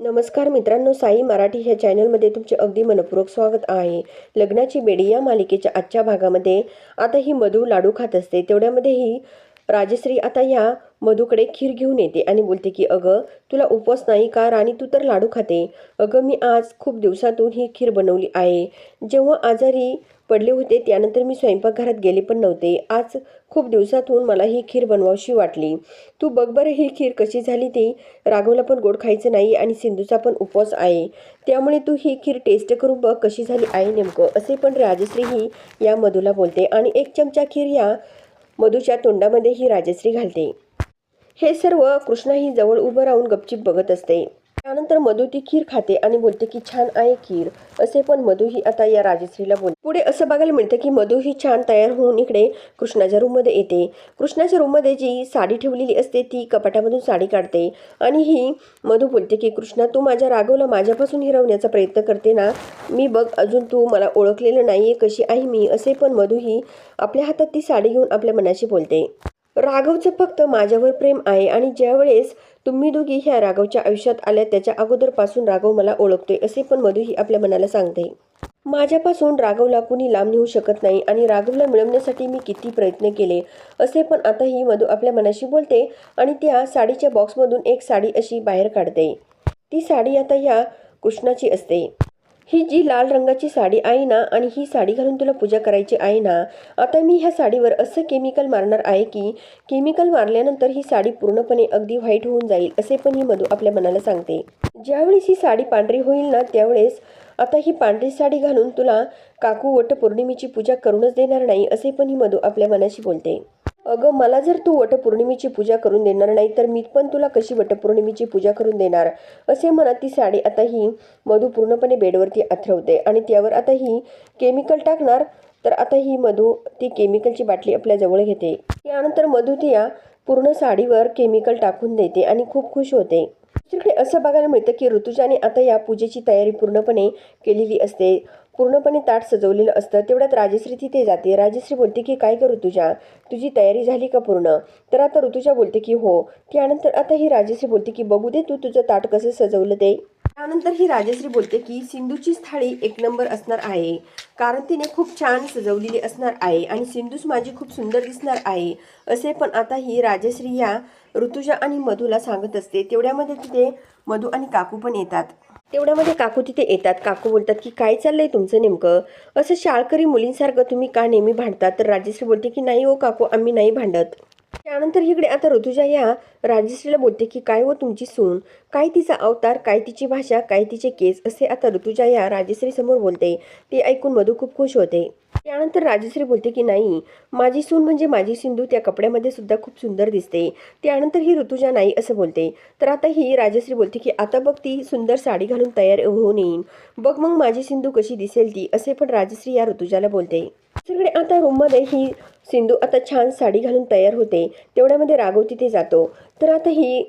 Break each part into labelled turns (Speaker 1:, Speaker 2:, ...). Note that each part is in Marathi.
Speaker 1: नमस्कार मित्रांनो साई मराठी ह्या चॅनलमध्ये तुमचे अगदी मनपूर्वक स्वागत आहे. लग्नाची बेडी या मालिकेच्या आजच्या भागामध्ये आता ही मधू लाडू खात असते. तेवढ्यामध्ये ही राजश्री आता या मधूकडे खीर घेऊन येते आणि बोलते की अगं तुला उपवास नाही का? राणी तू तर लाडू खाते. अगं मी आज खूप दिवसातून ही खीर बनवली आहे. जेव्हा आजारी पडले होते त्यानंतर मी स्वयंपाकघरात गेले पण नव्हते. आज खूप दिवसातून मला ही खीर बनवावीशी वाटली. तू बघ बरं ही खीर कशी झाली ती. राघवला पण गोड खायचं नाही आणि सिंधूचा पण उपवास आहे. त्यामुळे तू ही खीर टेस्ट करून बघ कशी झाली आहे नेमकं. असे पण राजश्री ही या मधूला बोलते आणि एक चमचा खीर या मधूच्या तोंडामध्ये ही राजश्री घालते. हे सर्व कृष्णा ही जवळ उभं राहून गपचीप बघत असते. त्यानंतर मधू ती खीर खाते आणि बोलते की छान आहे खीर. असे पण मधू ही आता या राजश्रीला बोलते पुढे असं बघायला मिळतं की मधू ही छान तयार होऊन इकडे कृष्णाच्या रूममध्ये येते. कृष्णाच्या रूममध्ये जी साडी ठेवलेली असते ती कपाटामधून साडी काढते आणि ही मधू बोलते की कृष्णा तू माझ्या राघवला माझ्यापासून हिरवण्याचा प्रयत्न करते ना? मी बघ अजून तू मला ओळखलेलं नाहीये कशी आहे मी. असे पण मधू ही आपल्या हातात ती साडी घेऊन आपल्या मनाशी बोलते. राघवचं फक्त माझ्यावर प्रेम आहे आणि ज्यावेळेस तुम्ही दोघी ह्या राघवच्या आयुष्यात आल्या त्याच्या अगोदरपासून राघव मला ओळखतोय असे पण मधू ही आपल्या मनाला सांगते. माझ्यापासून राघवला कुणी लांब नेऊ शकत नाही आणि राघवला मिळवण्यासाठी मी किती प्रयत्न केले असे पण आता ही मधू आपल्या मनाशी बोलते आणि त्या साडीच्या बॉक्समधून एक साडी अशी बाहेर काढते. ती साडी आता ह्या कृष्णाची असते. ही जी लाल रंगाची साडी आहे ना आणि ही साडी घालून तुला पूजा करायची आहे ना आता मी ह्या साडीवर असं केमिकल मारणार आहे की केमिकल मारल्यानंतर ही साडी पूर्णपणे अगदी व्हाईट होऊन जाईल असे पण ही मधू आपल्या मनाला सांगते. ज्यावेळेस ही साडी पांढरी होईल ना त्यावेळेस आता ही पांढरी साडी घालून तुला काकू वट पौर्णिमेची पूजा करूनच देणार नाही असे पण ही मधू आपल्या मनाशी बोलते. अगं मला जर तू वटपौर्णिमेची पूजा करून देणार नाही तर मी पण तुला कशी वटपौर्णिमेची पूजा करून देणार? असे म्हणत ती साडी आता ही मधू पूर्णपणे बेडवरती आथरवते आणि त्यावर आता ही केमिकल टाकणार. तर आता ही मधू ती केमिकलची बाटली आपल्या जवळ घेते. त्यानंतर मधू ती या पूर्ण साडीवर केमिकल टाकून देते आणि खूप खुश होते. दुसरीकडे असं बघायला मिळतं की ऋतुजाने आता या पूजेची तयारी पूर्णपणे केलेली असते. पूर्णपणे ताट सजवलेलं असतं तेवढ्यात राजश्री तिथे जाते. राजश्री बोलते की काय करू ऋतुजा तुझी तयारी झाली का पूर्ण? तर आता ऋतुजा बोलते की हो. त्यानंतर आता ही राजश्री बोलते की बघू दे तू तुझं ताट कसं सजवलं ते. त्यानंतर ही राजश्री बोलते की सिंधूचीच थाळी एक नंबर असणार आहे कारण तिने खूप छान सजवलेली असणार आहे आणि सिंधूच माझी खूप सुंदर दिसणार आहे. असे पण आता ही राजश्री या ऋतुजा आणि मधूला सांगत असते. तेवढ्यामध्ये तिथे मधू आणि काकू पण येतात. तेवढ्यामध्ये काकू तिथे येतात. काकू बोलतात की काय चाललंय तुमचं नेमकं? असं शाळकरी मुलींसारखं तुम्ही का नेहमी भांडतात? तर राजश्री बोलते की नाही हो काकू आम्ही नाही भांडत. त्यानंतर इकडे आता ऋतुजा या राजश्रीला बोलते की काय हो तुमची सून? काय तिचा अवतार? काय तिची भाषा? काय तिचे केस? असे आता ऋतुजा या राजश्री समोर बोलते. ते ऐकून मधू खूप खुश होते. त्यानंतर राजश्री बोलते की नाही माझी सून म्हणजे माझी सिंधू त्या कपड्यामध्ये सुद्धा खूप सुंदर दिसते. त्यानंतर ही ऋतुजा नाही असं बोलते. तर आता ही राजश्री बोलते की आता बघ ती सुंदर साडी घालून तयार होऊन येईन. बघ मग माझी सिंधू कशी दिसेल ती असे पण राजश्री या ऋतुजाला बोलते. दुसरीकडे आता रूममध्ये ही सिंधू आता छान साडी घालून तयार होते. तेवढ्यामध्ये राघव तिथे जातो. तर आता ही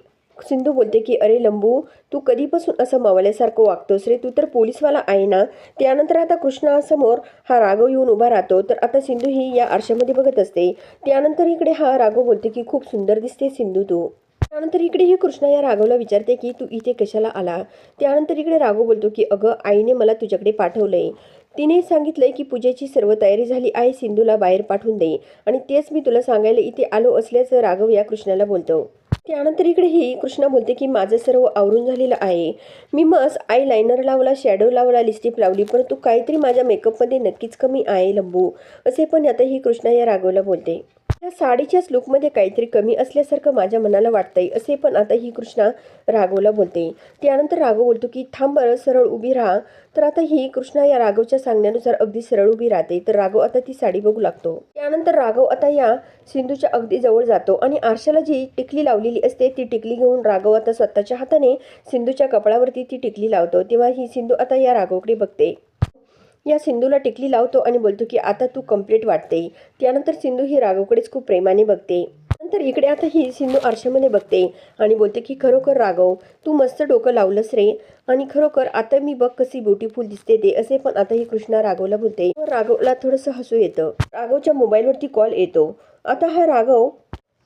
Speaker 1: सिंधू बोलते की अरे लंबू तू कधीपासून असं मावल्यासारखं वागतोस रे? तू तर पोलीसवाला आहे ना? त्यानंतर आता कृष्णासमोर हा राघव येऊन उभा राहतो. तर आता सिंधू ही या आरशामध्ये बघत असते. त्यानंतर इकडे हा राघव बोलते की खूप सुंदर दिसते सिंधू तू. त्यानंतर इकडे ही कृष्णा या राघवला विचारते की तू इथे कशाला आला? त्यानंतर इकडे राघव बोलतो की अगं आईने मला तुझ्याकडे पाठवलंय. तिने सांगितलंय की पूजेची सर्व तयारी झाली आहे. सिंधूला बाहेर पाठवून दे. आणि तेच मी तुला सांगायला इथे आलो असल्याचं राघव या कृष्णाला बोलतो. त्यानंतर इकडे ही कृष्णा बोलते की माझं सर्व आवरून झालेलं आहे. मी मस्त आय लायनर लावला शॅडो लावला लिस्टिप लावली परंतु काहीतरी माझ्या मेकअपमध्ये नक्कीच कमी आहे लंबू. असे पण आता ही कृष्णा या राघवला बोलते. या साडीच्याच लुकमध्ये काहीतरी कमी असल्यासारखं माझ्या मनाला वाटतंय असे पण आता ही कृष्णा राघवला बोलते. त्यानंतर राघव बोलतो की थांब बरं सरळ उभी राहा. तर आता ही कृष्णा या राघवच्या सांगण्यानुसार अगदी सरळ उभी राहते. तर राघव आता ती साडी बघू लागतो. त्यानंतर राघव आता या सिंधूच्या अगदी जवळ जातो आणि आरशाला जी टिकली लावलेली असते ती टिकली घेऊन राघव आता स्वतःच्या हाताने सिंधूच्या कपाळावरती ती टिकली लावतो. तेव्हा ही सिंधू आता या राघवकडे बघते. या सिंधूला टिकली लावतो आणि बोलतो की आता तू कंप्लीट वाटते. त्यानंतर सिंधू ही राघवकडेच खूप प्रेमाने बघते. नंतर इकडे आता ही सिंधू आरशामध्ये बघते आणि बोलते की खरोखर राघव तू मस्त डोकं लावलंस रे. आणि खरोखर आता मी बघ कशी ब्युटीफुल दिसते ते असे पण आता ही कृष्णा राघवला बोलते. राघवला थोडंसं हसू येतं. राघवच्या मोबाईलवरती कॉल येतो. आता हा राघव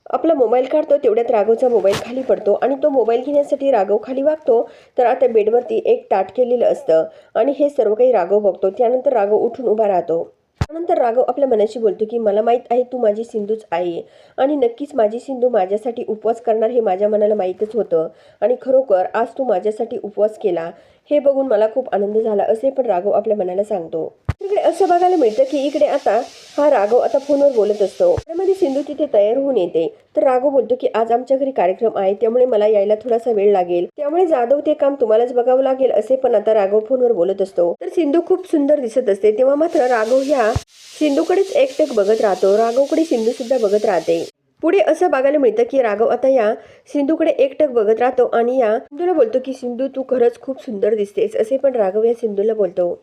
Speaker 1: आपला मोबाईल काढतो तेवढ्यात राघवचा मोबाईल खाली पडतो आणि तो मोबाईल घेण्यासाठी राघव खाली वागतो. तर आता बेडवरती एक ताट केलेलं असतं आणि हे सर्व काही राघव बघतो. त्यानंतर राघव उठून उभा राहतो. त्यानंतर राघव आपल्या मनाशी बोलतो की मला माहीत आहे तू माझी सिंधूच आहे आणि नक्कीच माझी सिंधू माझ्यासाठी उपवास करणार हे माझ्या मनाला माहीतच होतं आणि खरोखर आज तू माझ्यासाठी उपवास केला. हे बघून मला खूप आनंद झाला असे पण राघव आपल्या मनाला सांगतो. इकडे असं बघायला मिळतं की इकडे आता हा राघव आता फोनवर बोलत असतो. त्यामध्ये सिंधू तिथे तयार होऊन येते. तर राघव बोलतो की आज आमच्या घरी कार्यक्रम आहे. त्यामुळे मला यायला थोडासा वेळ लागेल. त्यामुळे जाधव ते काम तुम्हालाच बघावं लागेल असे पण आता राघव फोनवर बोलत असतो. तर सिंधू खूप सुंदर दिसत असते. तेव्हा मात्र राघव ह्या सिंधूकडेच एकटक बघत राहतो. राघवकडे सिंधू सुद्धा बघत राहते. पुढे असं बघायला मिळतं की राघव आता या सिंधूकडे एकटक बघत राहतो आणि या सिंधूला बोलतो की सिंधू तू खरंच खूप सुंदर दिसतेस असे पण राघव या सिंधूला बोलतो.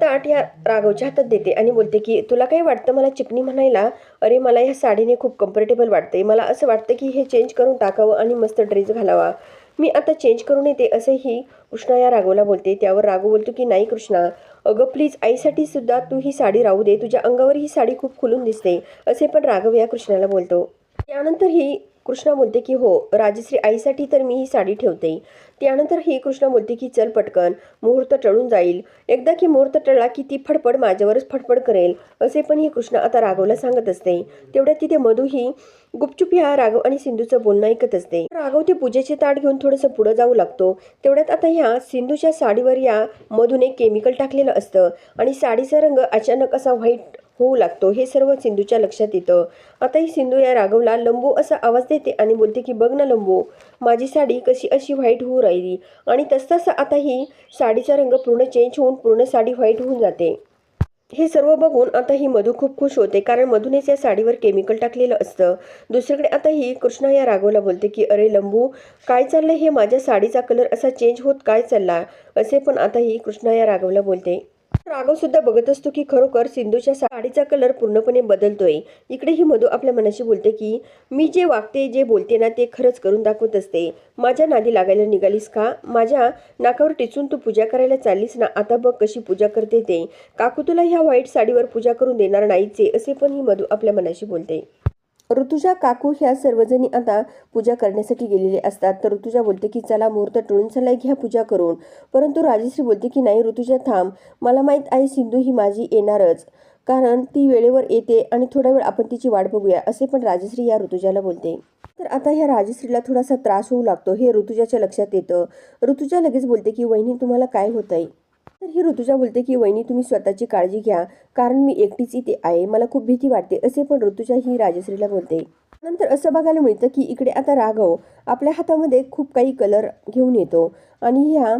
Speaker 1: ताट या राघवच्या हातात देते आणि बोलते की तुला काय वाटतं मला चिकनी म्हणायला? अरे मला या साडीने खूप कम्फर्टेबल वाटते मला असं वाटतं की हे चेंज करून टाकावं आणि मस्त ड्रेस घालावा. मी आता चेंज करून येते असेही कृष्णा या राघवला बोलते. त्यावर राघव बोलतो की नाही कृष्णा. अगं प्लीज आईसाठी सुद्धा तू ही साडी राहू दे. तुझ्या अंगावर ही साडी खूप खुलून दिसते असे पण राघव या कृष्णाला बोलतो. त्यानंतर ही कृष्णा बोलते की हो राजश्री आईसाठी तर मी ही साडी ठेवते. त्यानंतर ही कृष्णा बोलते की चल पटकन मुहूर्त टळून जाईल. एकदा की मुहूर्त टळला की ती फडफड माझ्यावरच फडफड करेल. असे पण ही कृष्णा आता राघवला सांगत असते. तेवढ्यात तिथे मधू ही गुपचूप ह्या राघव आणि सिंधूचं बोलणं ऐकत असते. राघव ते पूजेचे ताट घेऊन थोडंसं पुढं जाऊ लागतो. तेवढ्यात आता ह्या सिंधूच्या साडीवर या मधून एक केमिकल टाकलेलं असतं आणि साडीचा रंग अचानक असा व्हाईट होऊ लागतो हे सर्व सिंधूच्या लक्षात येतं. आता ही सिंधू या राघवला लंबू असा आवाज देते आणि बोलते की बघ ना लंबू माझी साडी कशी अशी व्हाईट होऊ राहिली आणि तसतसं आता ही साडीचा रंग पूर्ण चेंज होऊन पूर्ण साडी व्हाईट होऊन जाते. हे सर्व बघून आता ही मधू खूप खुश होते कारण मधूनेच या साडीवर केमिकल टाकलेलं असतं. दुसरीकडे आता ही कृष्णा या राघवला बोलते की अरे लंबू काय चाललंय हे? माझ्या साडीचा कलर असा चेंज होत काय चालला? असे पण आता ही कृष्णा या राघवला बोलते. राघव सुद्धा बघत असतो की खरोखर सिंधूच्या साडीचा कलर पूर्णपणे बदलतोय. इकडे ही मधू आपल्या मनाशी बोलते की मी जे वागते जे बोलते ना ते खरंच करून दाखवत असते. माझ्या नादी लागायला निघालीस का? माझ्या नाकावर टिचून तू पूजा करायला चाललीस ना? आता बघ कशी पूजा करते ते. काकू तुला ह्या व्हाईट साडीवर पूजा करून देणार नाहीचे असे पण ही मधू आपल्या मनाशी बोलते. ऋतुजा काकू ह्या सर्वजणी आता पूजा करण्यासाठी गेलेले असतात. तर ऋतुजा बोलते की चला मुहूर्त टळून चला घ्या पूजा करून. परंतु राजश्री बोलते की नाही ऋतुजा थांब. मला माहीत आहे सिंधू ही माझी येणारच. कारण ती वेळेवर येते आणि थोडा वेळ आपण तिची वाट बघूया असे पण राजश्री या ऋतुजाला बोलते. तर आता ह्या राजश्रीला थोडासा त्रास होऊ लागतो हे ऋतुजाच्या लक्षात येतं. ऋतुजा लगेच बोलते की वहिनी तुम्हाला काय होत आहे तर ही ऋतुजा बोलते की वहिनी तुम्ही स्वतःची काळजी घ्या. कारण मी एकटीच इथे आहे. मला खूप भीती वाटते. असे पण ऋतुजा ही राजश्रीला बोलते. नंतर असं बघायला मिळतं की इकडे आता राघव आपल्या हातामध्ये खूप काही कलर घेऊन येतो. आणि ह्या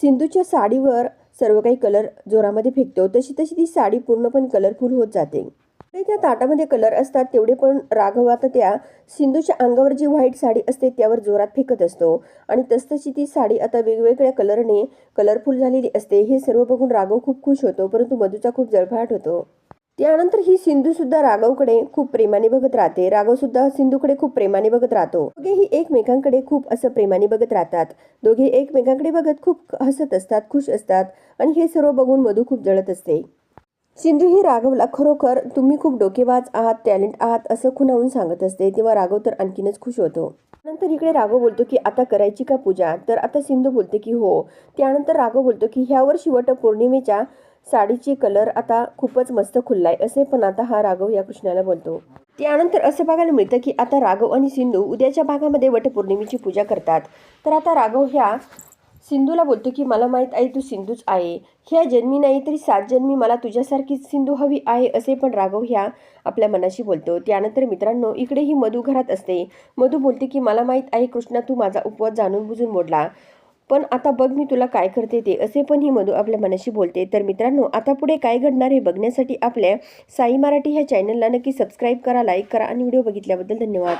Speaker 1: सिंधूच्या साडीवर सर्व काही कलर जोरामध्ये फेकतो. तशी तशी ती साडी पूर्णपणे कलरफुल होत जाते. त्या ताटामध्ये कलर असतात तेवढे पण राघव आता त्या सिंधूच्या अंगावर जी व्हाईट साडी असते त्यावर जोरात फेकत असतो. आणि तसतशी ती साडी आता वेगवेगळ्या कलरने कलरफुल झालेली असते हे सर्व बघून राघव खूप खुश होतो परंतु मधूचा खूप जळफाट होतो. त्यानंतर ही सिंधू सुद्धा राघवकडे खूप प्रेमाने बघत राहते. राघव सुद्धा सिंधूकडे खूप प्रेमाने बघत राहतो. दोघेही एकमेकांकडे खूप असं प्रेमाने बघत राहतात. दोघे एकमेकांकडे बघत खूप हसत असतात खुश असतात. आणि हे सर्व बघून मधू खूप जळत असते. सिंधू ही राघवला खरोखर तुम्ही खूप डोकेबाज आहात टॅलेंट आहात असं खुणावून सांगत असते तेव्हा राघव तर आणखीनच खुश होतो. नंतर इकडे राघव बोलतो की आता करायची का पूजा? तर आता सिंधू बोलते की हो. त्यानंतर राघव बोलतो की ह्या वर्षी वट पौर्णिमेच्या साडीची कलर आता खूपच मस्त खुललाय असे पण आता हा राघव या कृष्णाला बोलतो. त्यानंतर असं बघायला मिळतं की आता राघव आणि सिंधू उद्याच्या भागामध्ये वटपौर्णिमेची पूजा करतात. तर आता राघव ह्या सिंधूला बोलतो की मला माहीत आहे तू सिंधूच आहे. ह्या जन्मी नाही तरी सात जन्मी मला तुझ्यासारखीच सिंधू हवी आहे असे पण राघव ह्या आपल्या मनाशी बोलतो. त्यानंतर मित्रांनो इकडे ही मधू घरात असते. मधू बोलते की मला माहीत आहे कृष्णा तू माझा उपवास जाणून बुजून मोडला. पण आता बघ मी तुला काय करते ते असे पण ही मधू आपल्या मनाशी बोलते. तर मित्रांनो आता पुढे काय घडणार हे बघण्यासाठी आपल्या साई मराठी ह्या चॅनलला नक्की सबस्क्राईब करा लाईक करा आणि व्हिडिओ बघितल्याबद्दल धन्यवाद.